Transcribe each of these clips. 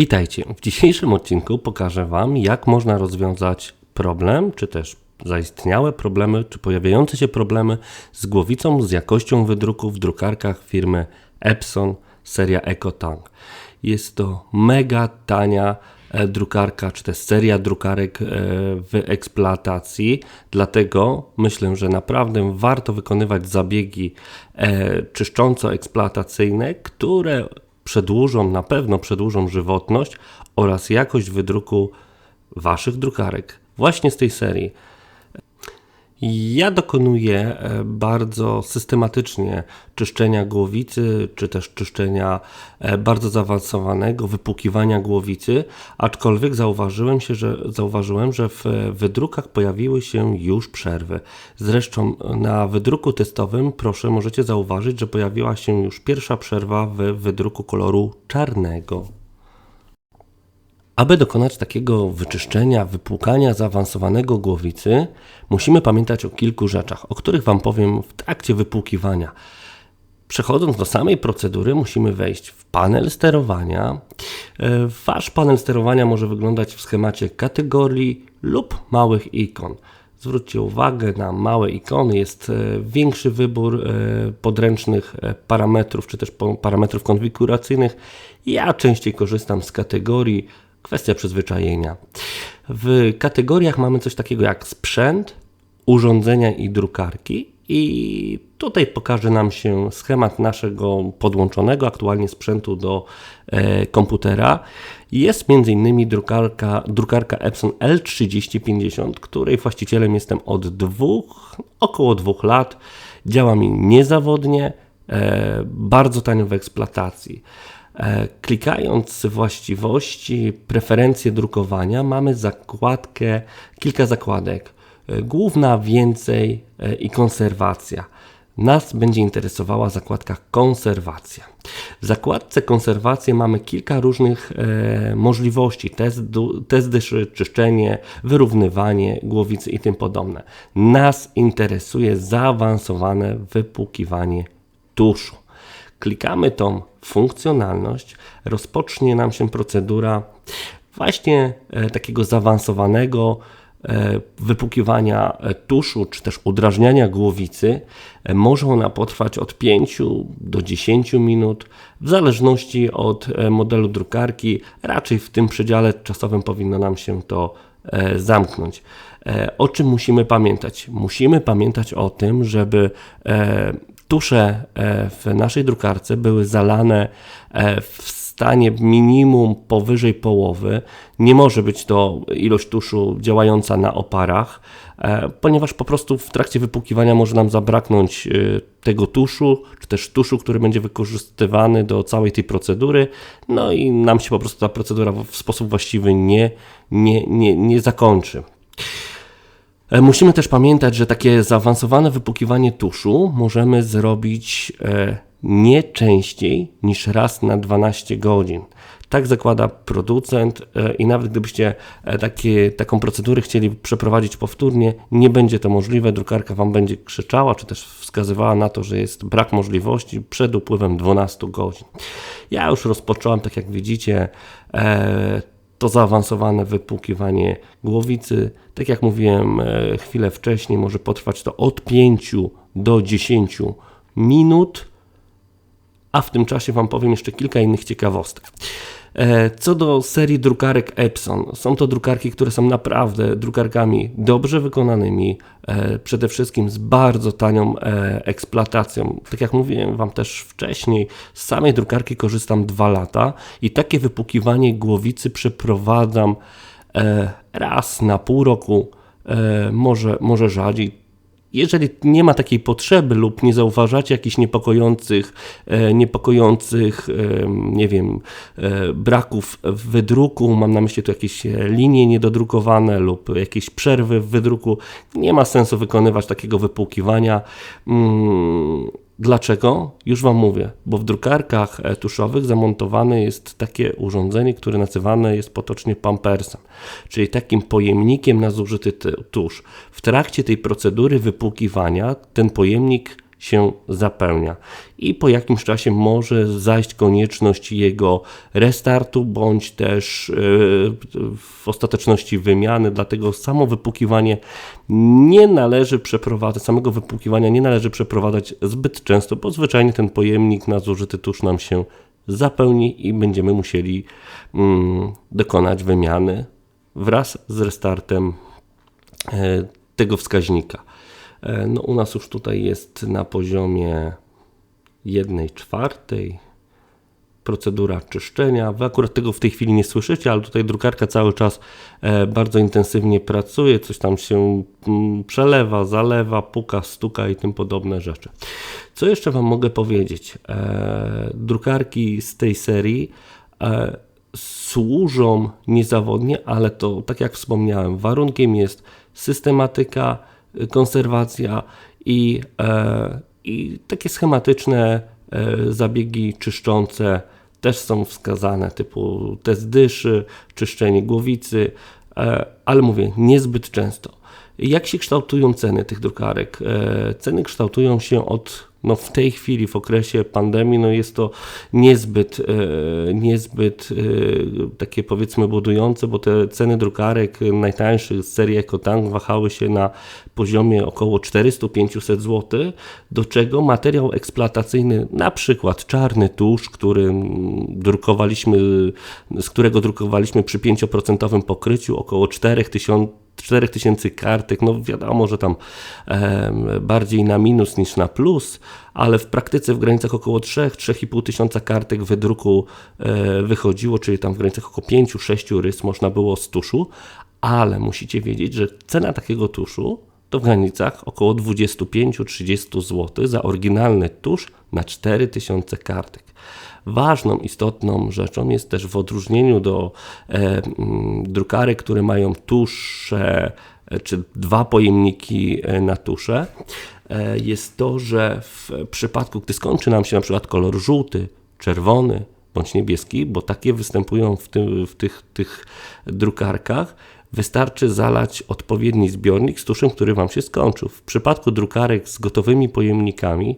Witajcie. W dzisiejszym odcinku pokażę Wam, jak można rozwiązać problem, czy też zaistniałe problemy, czy pojawiające się problemy z głowicą, z jakością wydruku w drukarkach firmy Epson seria EcoTank. Jest to mega tania e, drukarka, czy też seria drukarek e, w eksploatacji, dlatego myślę, że naprawdę warto wykonywać zabiegi e, czyszcząco-eksploatacyjne, które przedłużą, na pewno przedłużą żywotność oraz jakość wydruku Waszych drukarek właśnie z tej serii. Ja dokonuję e, bardzo systematycznie czyszczenia głowicy, czy też czyszczenia e, bardzo zaawansowanego, wypłukiwania głowicy, aczkolwiek zauważyłem, się, że, zauważyłem, że w wydrukach pojawiły się już przerwy. Zresztą na wydruku testowym, proszę, możecie zauważyć, że pojawiła się już pierwsza przerwa w wydruku koloru czarnego. Aby dokonać takiego wyczyszczenia, wypłukania zaawansowanego głowicy, musimy pamiętać o kilku rzeczach, o których Wam powiem w trakcie wypłukiwania. Przechodząc do samej procedury, musimy wejść w panel sterowania. E, wasz panel sterowania może wyglądać w schemacie kategorii lub małych ikon. Zwróćcie uwagę na małe ikony, jest e, większy wybór e, podręcznych parametrów czy też parametrów konfiguracyjnych. Ja częściej korzystam z kategorii Kwestia przyzwyczajenia. W kategoriach mamy coś takiego jak sprzęt, urządzenia i drukarki. I tutaj pokaże nam się schemat naszego podłączonego aktualnie sprzętu do e, komputera. Jest m.in. drukarka, drukarka Epson L3050, której właścicielem jestem od dwóch, około dwóch lat. Działa mi niezawodnie, e, bardzo tanio w eksploatacji. E, klikając właściwości, preferencje drukowania, mamy zakładkę, kilka zakładek. E, główna, więcej e, i konserwacja. Nas będzie interesowała zakładka konserwacja. W zakładce konserwacja mamy kilka różnych e, możliwości: test, test dyszy, czyszczenie, wyrównywanie głowicy i tym podobne. Nas interesuje zaawansowane wypłukiwanie tuszu klikamy tą funkcjonalność, rozpocznie nam się procedura właśnie e, takiego zaawansowanego e, wypłukiwania e, tuszu, czy też udrażniania głowicy. Może ona potrwać od 5 do 10 minut, w zależności od modelu drukarki. Raczej w tym przedziale czasowym powinno nam się to zamknąć. O czym musimy pamiętać? Musimy pamiętać o tym, żeby tusze e, w naszej drukarce były zalane e, w stanie minimum powyżej połowy. Nie może być to ilość tuszu działająca na oparach, e, ponieważ po prostu w trakcie wypłukiwania może nam zabraknąć tego tuszu, czy też tuszu, który będzie wykorzystywany do całej tej procedury, no i nam się po prostu ta procedura w sposób właściwy nie, nie, nie, nie zakończy. E, musimy też pamiętać, że takie zaawansowane wypłukiwanie tuszu możemy zrobić e, nie częściej niż raz na 12 godzin. Tak zakłada producent e, i nawet gdybyście takie, taką procedurę chcieli przeprowadzić powtórnie, nie będzie to możliwe. Drukarka Wam będzie krzyczała, czy też wskazywała na to, że jest brak możliwości przed upływem 12 godzin. Ja już rozpocząłem, tak jak widzicie, to zaawansowane wypłukiwanie głowicy. Tak jak mówiłem e, chwilę wcześniej, może potrwać to od 5 do 10 minut, a w tym czasie Wam powiem jeszcze kilka innych ciekawostek. E, co do serii drukarek Epson, są to drukarki, które są naprawdę drukarkami dobrze wykonanymi, e, przede wszystkim z bardzo tanią e, eksploatacją. Tak jak mówiłem Wam też wcześniej, z samej drukarki korzystam dwa lata i takie wypłukiwanie głowicy przeprowadzam raz na pół roku, może, może rzadziej jeżeli nie ma takiej potrzeby lub nie zauważacie jakichś niepokojących, e, niepokojących e, nie wiem, e, braków w wydruku, mam na myśli tu jakieś linie niedodrukowane lub jakieś przerwy w wydruku, nie ma sensu wykonywać takiego wypłukiwania. Dlaczego? Już Wam mówię, bo w drukarkach e, tuszowych zamontowane jest takie urządzenie, które nazywane jest potocznie pampersem, czyli takim pojemnikiem na zużyty tusz. W trakcie tej procedury wypłukiwania ten pojemnik się zapełnia. I po jakimś czasie może zajść konieczność jego restartu, bądź też yy, w ostateczności wymiany. Dlatego samo wypłukiwanie nie należy przeprowadzać, samego wypłukiwania nie należy przeprowadzać zbyt często, bo zwyczajnie ten pojemnik na zużyty tusz nam się zapełni i będziemy musieli mm, dokonać wymiany wraz z restartem e, tego wskaźnika. E, no, u nas już tutaj jest na poziomie 1 czwartej procedura czyszczenia. Wy akurat tego w tej chwili nie słyszycie, ale tutaj drukarka cały czas e, bardzo intensywnie pracuje, coś tam się mm, przelewa, zalewa, puka, stuka i tym podobne rzeczy. Co jeszcze Wam mogę powiedzieć? E, drukarki z tej serii służą niezawodnie, ale to, tak jak wspomniałem, warunkiem jest systematyka, konserwacja i, i takie schematyczne zabiegi czyszczące też są wskazane, typu test dyszy, czyszczenie głowicy, e, ale mówię, niezbyt często. Jak się kształtują ceny tych drukarek? E, ceny kształtują się od no w tej chwili, w okresie pandemii, no jest to niezbyt, e, niezbyt e, takie powiedzmy budujące, bo te ceny drukarek najtańszych z serii EcoTank wahały się na poziomie około 400-500 zł, do czego materiał eksploatacyjny, na przykład czarny tusz, który drukowaliśmy, z którego drukowaliśmy przy 5% pokryciu około 4000 4000 kartek, no wiadomo, że tam e, bardziej na minus niż na plus, ale w praktyce w granicach około 3-3,5 tysiąca kartek wydruku e, wychodziło, czyli tam w granicach około 5-6 rys można było z tuszu, ale musicie wiedzieć, że cena takiego tuszu to w granicach około 25-30 zł za oryginalny tusz na 4000 kartek. Ważną, istotną rzeczą jest też w odróżnieniu do e, mm, drukarek, które mają tusze e, czy dwa pojemniki e, na tusze, e, jest to, że w przypadku, gdy skończy nam się na przykład kolor żółty, czerwony bądź niebieski, bo takie występują w, tym, w tych, tych drukarkach, wystarczy zalać odpowiedni zbiornik z tuszem, który Wam się skończył. W przypadku drukarek z gotowymi pojemnikami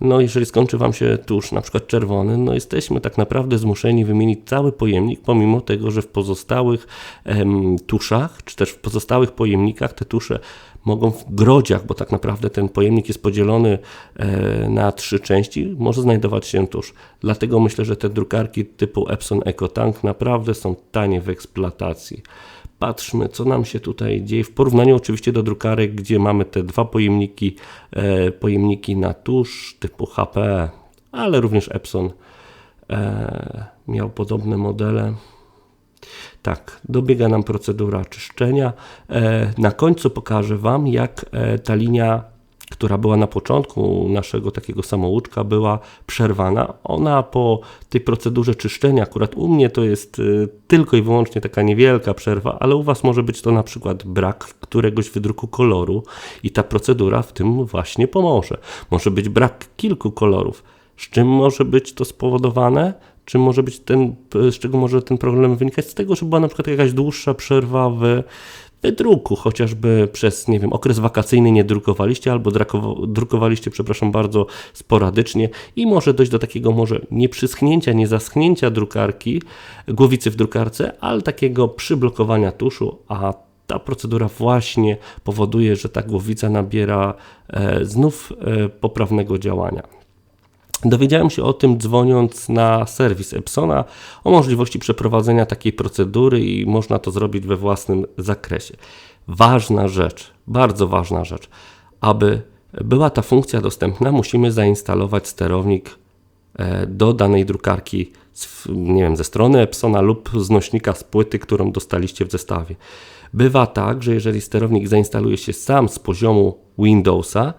no jeżeli skończy Wam się tusz, na przykład czerwony, no jesteśmy tak naprawdę zmuszeni wymienić cały pojemnik, pomimo tego, że w pozostałych em, tuszach, czy też w pozostałych pojemnikach te tusze mogą w grodziach, bo tak naprawdę ten pojemnik jest podzielony e, na trzy części, może znajdować się tusz. Dlatego myślę, że te drukarki typu Epson EcoTank naprawdę są tanie w eksploatacji. Patrzmy, co nam się tutaj dzieje w porównaniu oczywiście do drukarek, gdzie mamy te dwa pojemniki, e, pojemniki na tusz typu HP, ale również Epson e, miał podobne modele. Tak, dobiega nam procedura czyszczenia. E, na końcu pokażę Wam, jak e, ta linia która była na początku naszego takiego samouczka, była przerwana. Ona po tej procedurze czyszczenia, akurat u mnie to jest y, tylko i wyłącznie taka niewielka przerwa, ale u Was może być to na przykład brak któregoś wydruku koloru i ta procedura w tym właśnie pomoże. Może być brak kilku kolorów. Z czym może być to spowodowane? Może być ten, z czego może ten problem wynikać? Z tego, że była na przykład jakaś dłuższa przerwa w wydruku, chociażby przez, nie wiem, okres wakacyjny nie drukowaliście albo drukowaliście, przepraszam bardzo, sporadycznie i może dojść do takiego może nie przyschnięcia, nie zaschnięcia drukarki, głowicy w drukarce, ale takiego przyblokowania tuszu, a ta procedura właśnie powoduje, że ta głowica nabiera e, znów e, poprawnego działania. Dowiedziałem się o tym dzwoniąc na serwis Epsona o możliwości przeprowadzenia takiej procedury i można to zrobić we własnym zakresie. Ważna rzecz, bardzo ważna rzecz, aby była ta funkcja dostępna, musimy zainstalować sterownik e, do danej drukarki nie wiem, ze strony Epsona lub z nośnika z płyty, którą dostaliście w zestawie. Bywa tak, że jeżeli sterownik zainstaluje się sam z poziomu Windowsa,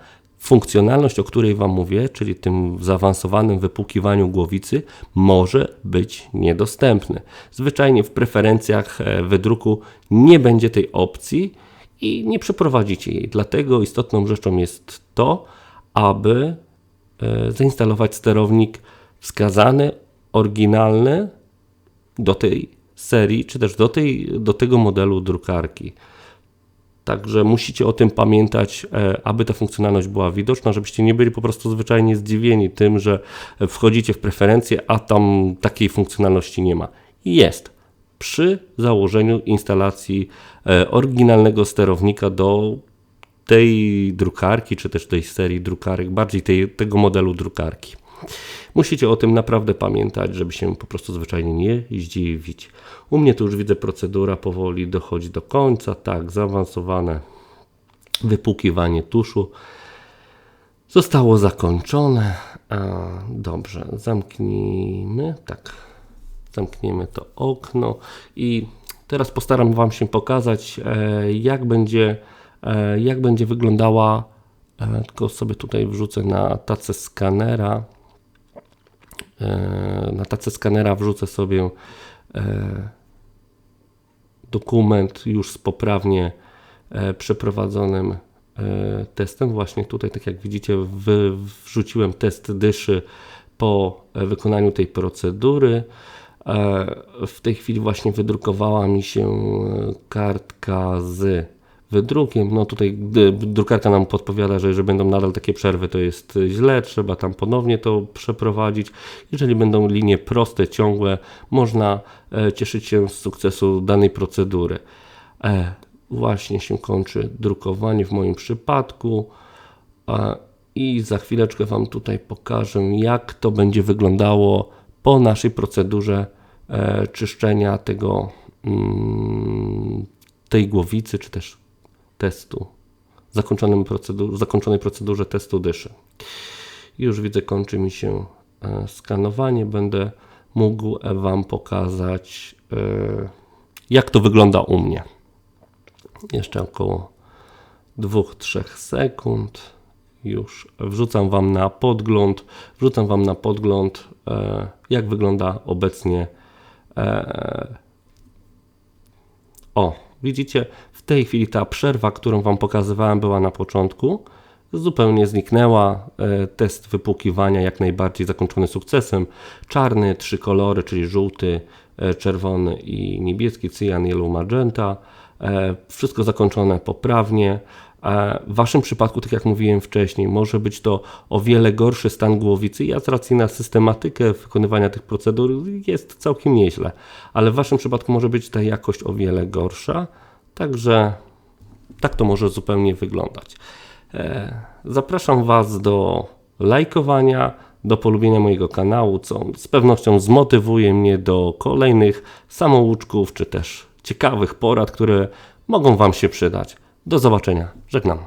funkcjonalność, o której Wam mówię, czyli tym zaawansowanym wypłukiwaniu głowicy, może być niedostępny. Zwyczajnie w preferencjach e, wydruku nie będzie tej opcji i nie przeprowadzicie jej. Dlatego istotną rzeczą jest to, aby e, zainstalować sterownik wskazany, oryginalny do tej serii, czy też do, tej, do tego modelu drukarki. Także musicie o tym pamiętać, e, aby ta funkcjonalność była widoczna, żebyście nie byli po prostu zwyczajnie zdziwieni tym, że wchodzicie w preferencje, a tam takiej funkcjonalności nie ma. Jest przy założeniu instalacji e, oryginalnego sterownika do tej drukarki, czy też tej serii drukarek, bardziej tej, tego modelu drukarki. Musicie o tym naprawdę pamiętać, żeby się po prostu zwyczajnie nie zdziwić. U mnie tu już widzę procedura powoli dochodzi do końca, tak, zaawansowane wypłukiwanie tuszu zostało zakończone. A, dobrze, zamknijmy, tak, zamkniemy to okno i teraz postaram Wam się pokazać, e, jak będzie, e, jak będzie wyglądała, e, tylko sobie tutaj wrzucę na tacę skanera, na tacę skanera wrzucę sobie dokument już z poprawnie przeprowadzonym testem. Właśnie tutaj, tak jak widzicie, wrzuciłem test dyszy po wykonaniu tej procedury. E, w tej chwili właśnie wydrukowała mi się e, kartka z wydrukiem. No tutaj drukarka nam podpowiada, że jeżeli będą nadal takie przerwy, to jest źle, trzeba tam ponownie to przeprowadzić. Jeżeli będą linie proste, ciągłe, można e, cieszyć się z sukcesu danej procedury. Właśnie się kończy drukowanie w moim przypadku i za chwileczkę Wam tutaj pokażę, jak to będzie wyglądało po naszej procedurze e, czyszczenia tego, mm, tej głowicy, czy też testu, zakończonym procedur, zakończonej procedurze testu dyszy. Już widzę, kończy mi się e, skanowanie. Będę mógł Wam pokazać, e, jak to wygląda u mnie. Jeszcze około 2-3 sekund już wrzucam Wam na podgląd, wrzucam Wam na podgląd, e, jak wygląda obecnie. E, o, widzicie, w tej chwili ta przerwa, którą Wam pokazywałem, była na początku, zupełnie zniknęła. E, test wypłukiwania jak najbardziej zakończony sukcesem. Czarny, trzy kolory, czyli żółty, czerwony i niebieski, cyjan, yellow, magenta. Wszystko zakończone poprawnie. W Waszym przypadku, tak jak mówiłem wcześniej, może być to o wiele gorszy stan głowicy. Ja z racji na systematykę wykonywania tych procedur jest całkiem nieźle, ale w Waszym przypadku może być ta jakość o wiele gorsza. Także tak to może zupełnie wyglądać. E, zapraszam Was do lajkowania, do polubienia mojego kanału, co z pewnością zmotywuje mnie do kolejnych samouczków czy też ciekawych porad, które mogą Wam się przydać. Do zobaczenia. Żegnam.